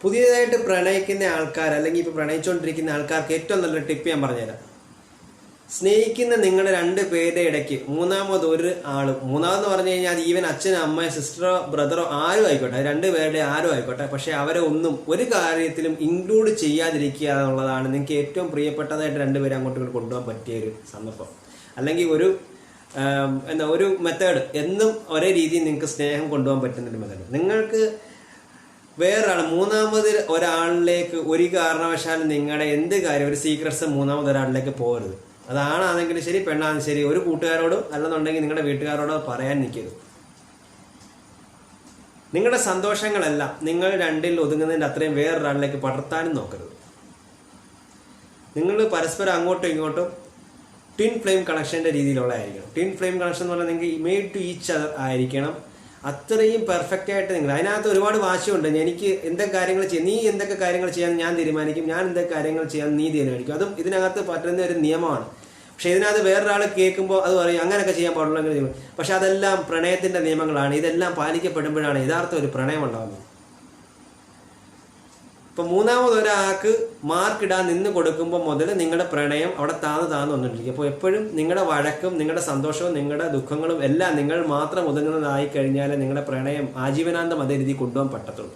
പുതിയതായിട്ട് പ്രണയിക്കുന്ന ആൾക്കാർ അല്ലെങ്കിൽ ഇപ്പോൾ പ്രണയിച്ചുകൊണ്ടിരിക്കുന്ന ആൾക്കാർക്ക് ഏറ്റവും നല്ല ടിപ്പ് ഞാൻ പറഞ്ഞുതരാം. സ്നേഹിക്കുന്ന നിങ്ങളുടെ രണ്ട് പേരുടെ ഇടയ്ക്ക് മൂന്നാമത് ഒരു ആൾ മൂന്നാമെന്ന് പറഞ്ഞു കഴിഞ്ഞാൽ ഈവൻ അച്ഛനോ അമ്മയോ സിസ്റ്ററോ ബ്രദറോ ആരും ആയിക്കോട്ടെ രണ്ട് പേരുടെ ആരും ആയിക്കോട്ടെ പക്ഷെ അവരെ ഒന്നും ഒരു കാര്യത്തിലും ഇൻക്ലൂഡ് ചെയ്യാതിരിക്കുക എന്നുള്ളതാണ് നിങ്ങൾക്ക് ഏറ്റവും പ്രിയപ്പെട്ടതായിട്ട് രണ്ട് അങ്ങോട്ടും ഇങ്ങോട്ട് കൊണ്ടുപോകാൻ പറ്റിയ ഒരു സന്ദർഭം അല്ലെങ്കിൽ ഒരു എന്താ ഒരു മെത്തേഡ് എന്നും ഒരേ രീതിയിൽ നിങ്ങൾക്ക് സ്നേഹം കൊണ്ടുപോകാൻ പറ്റുന്നൊരു മെത്തേഡ് നിങ്ങൾക്ക് വേറൊരാൾ മൂന്നാമത് ഒരാളിലേക്ക് ഒരു കാരണവശാലും നിങ്ങളുടെ എന്ത് കാര്യം ഒരു സീക്രട്സ് മൂന്നാമത് ഒരാളിലേക്ക് പോകരുത്. അതാണാണെങ്കിലും ശരി പെണ്ണാണെങ്കിലും ശരി ഒരു കൂട്ടുകാരോടും അല്ലെന്നുണ്ടെങ്കിൽ നിങ്ങളുടെ വീട്ടുകാരോടോ പറയാൻ നിൽക്കരുത്. നിങ്ങളുടെ സന്തോഷങ്ങളെല്ലാം നിങ്ങൾ രണ്ടിൽ ഒതുങ്ങുന്നതിന്റെ അത്രയും വേറൊരാളിലേക്ക് പടർത്താനും നോക്കരുത്. നിങ്ങൾ പരസ്പരം അങ്ങോട്ടും ഇങ്ങോട്ടും ട്വിൻ ഫ്ലെയിം കണക്ഷന്റെ രീതിയിലുള്ളതായിരിക്കണം. ട്വിൻ ഫ്ലെയിം കണക്ഷൻ എന്ന് പറഞ്ഞാൽ നിങ്ങൾക്ക് ഇമേ ടു ഈച്ച് അതർ ആയിരിക്കണം. അത്രയും പെർഫെക്റ്റ് ആയിട്ട് നിങ്ങൾ അതിനകത്ത് ഒരുപാട് വാശിയുണ്ട്. എനിക്ക് എന്തൊക്കെ കാര്യങ്ങൾ ചെയ്യാം നീ എന്തൊക്കെ കാര്യങ്ങൾ ചെയ്യാൻ ഞാൻ തീരുമാനിക്കും. ഞാൻ എന്തൊക്കെ കാര്യങ്ങൾ ചെയ്യാൻ നീ തീരുമാനിക്കും. അതും ഇതിനകത്ത് പറ്റുന്ന ഒരു നിയമമാണ്. പക്ഷെ ഇതിനകത്ത് വേറൊരാൾ കേൾക്കുമ്പോൾ അത് പറയും അങ്ങനെയൊക്കെ ചെയ്യാൻ പാടുള്ളൂ അങ്ങനെ ചെയ്യും പക്ഷെ അതെല്ലാം പ്രണയത്തിന്റെ നിയമങ്ങളാണ്. ഇതെല്ലാം പാലിക്കപ്പെടുമ്പോഴാണ് യഥാർത്ഥ ഒരു പ്രണയം ഉണ്ടാകുന്നത് ഇപ്പൊ മൂന്നാമത് ഒരാൾക്ക് മാർക്ക് ഇടാൻ നിന്ന് കൊടുക്കുമ്പോൾ മുതൽ നിങ്ങളുടെ പ്രണയം അവിടെ താന്ന് താന്ന് വന്നിട്ടിരിക്കും. അപ്പോൾ എപ്പോഴും നിങ്ങളുടെ വഴക്കും നിങ്ങളുടെ സന്തോഷവും നിങ്ങളുടെ ദുഃഖങ്ങളും എല്ലാം നിങ്ങൾ മാത്രം ഒതുങ്ങുന്നതായി കഴിഞ്ഞാൽ നിങ്ങളുടെ പ്രണയം ആജീവനാന്തം അതേ രീതിയിൽ കൊണ്ടുപോകാൻ പറ്റത്തുള്ളൂ.